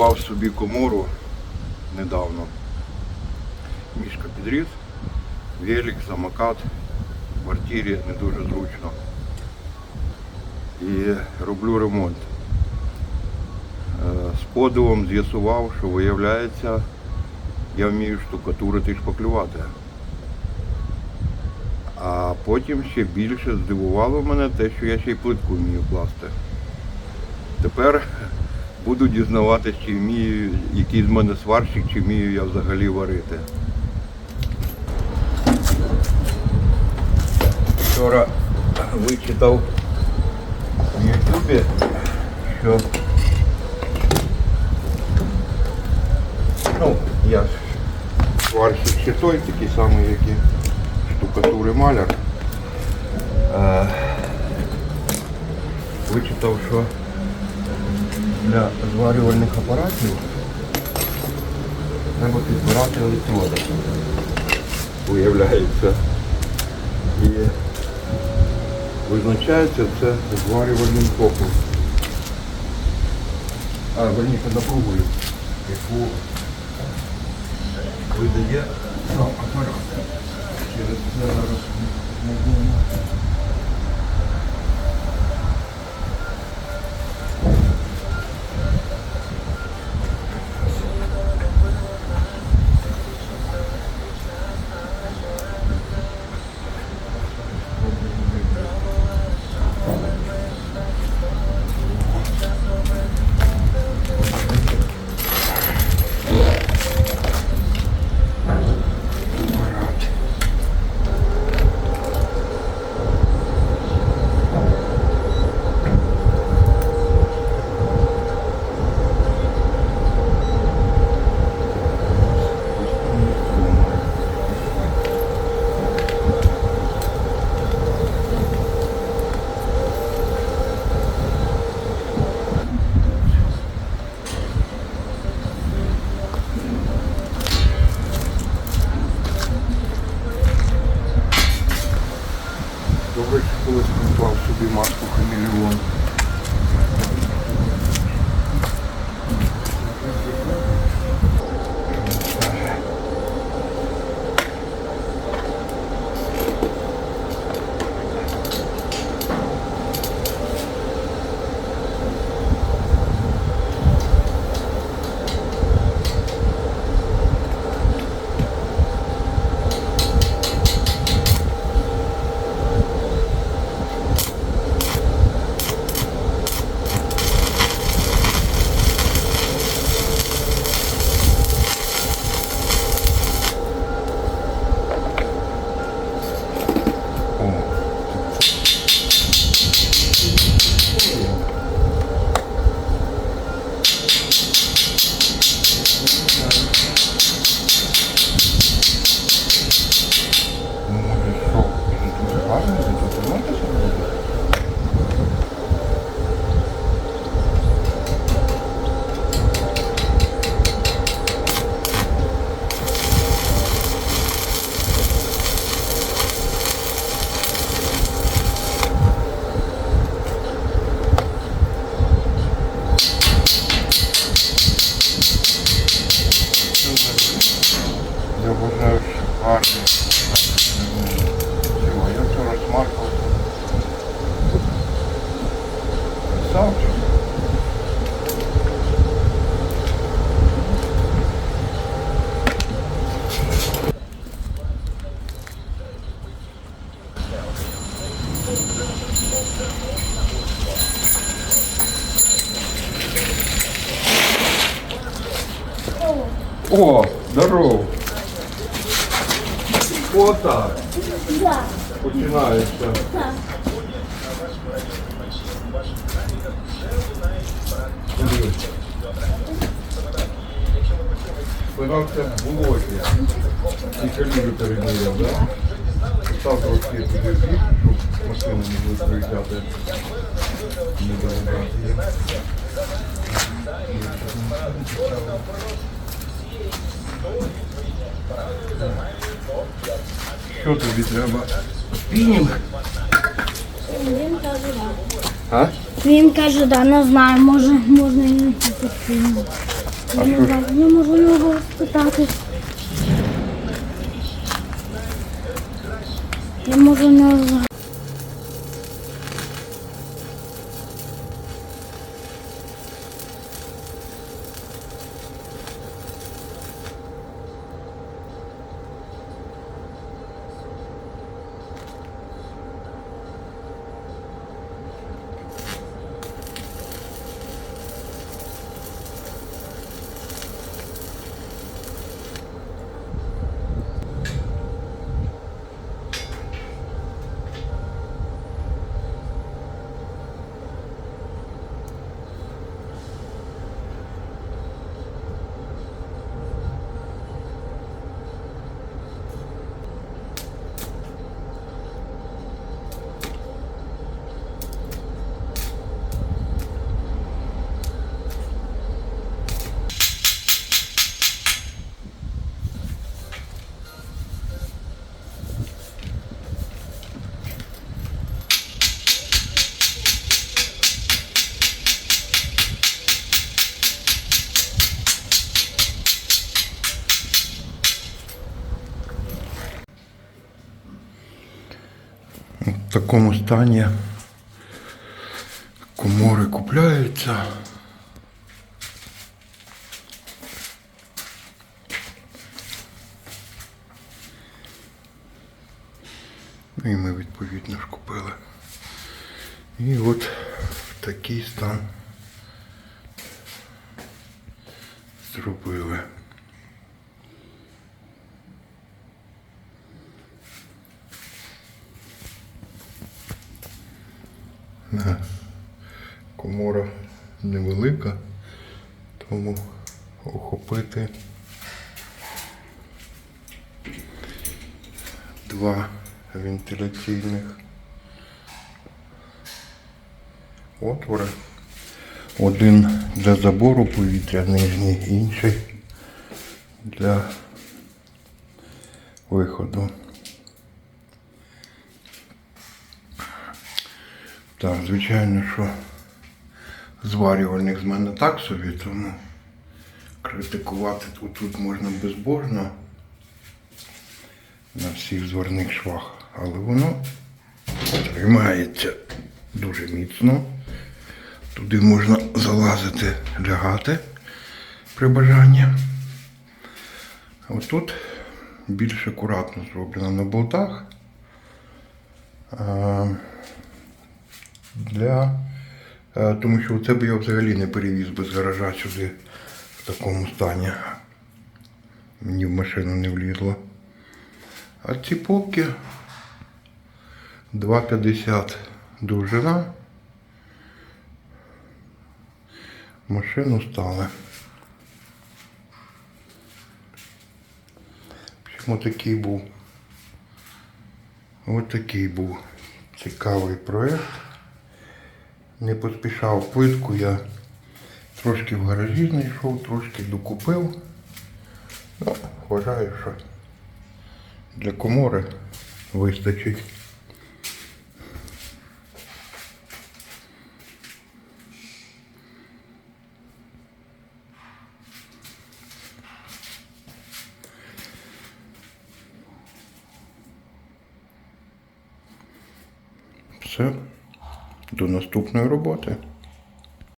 придбав собі комору недавно. Мішка підріс, велик, самокат, в квартирі не дуже зручно. І роблю ремонт. Е, З подивом з'ясував, що виявляється, я вмію штукатурити і шпаклювати. А потім ще більше здивувало мене те, що я ще й плитку вмію класти. Тепер буду дізнаватися, чи вмію, який з мене сварщик, чи вмію я взагалі варити. Вчора вичитав в Ютубі, що ну, я сварщик ще той, такий самий, як і штукатури маляр. Е, вичитав, що для зварювальних апаратів треба підбирати електроди. Виявляється. І визначається це зварювальним током. А, верніше напругою, яку видає сам апарат. Через це зараз не він дуже гарний, він тут ремонти ще робить? Я вважаю, що гарний. Чого, я вчора смаркав. Красавчик. О, здоров. Отак. Починається. в болоті. І калюжу переміряв, да? Став трошки туди вбік, щоб машину не було приїжджати. Не її. Що тобі треба? Спінінг? Він каже, да. А? Він каже, да, не знаю, може, можна і не. Я не знаю, я можу його спитати. Я можу не знаю. В такому стані комори купляються. Ну і ми відповідно ж купили. І от такий стан зробили. Комора невелика, тому охопити два вентиляційних отвори. Один для забору повітря нижній, інший для виходу. Так, звичайно, що зварювальник з мене так собі, тому критикувати тут, можна безбожно на всіх зварних швах. Але воно тримається дуже міцно. Туди можна залазити, лягати при бажанні. Отут більш акуратно зроблено на болтах. Для. е, Тому що у тебе я взагалі не перевіз без гаража сюди в такому стані. Мені в машину не влізло. А ці полки 2,50 довжина. Машину стали. Чому такий був? Ось такий був цікавий проєкт. Не поспішав плитку, я трошки в гаражі знайшов, трошки докупив. Ну, вважаю, що для комори вистачить. Все. До наступної роботи.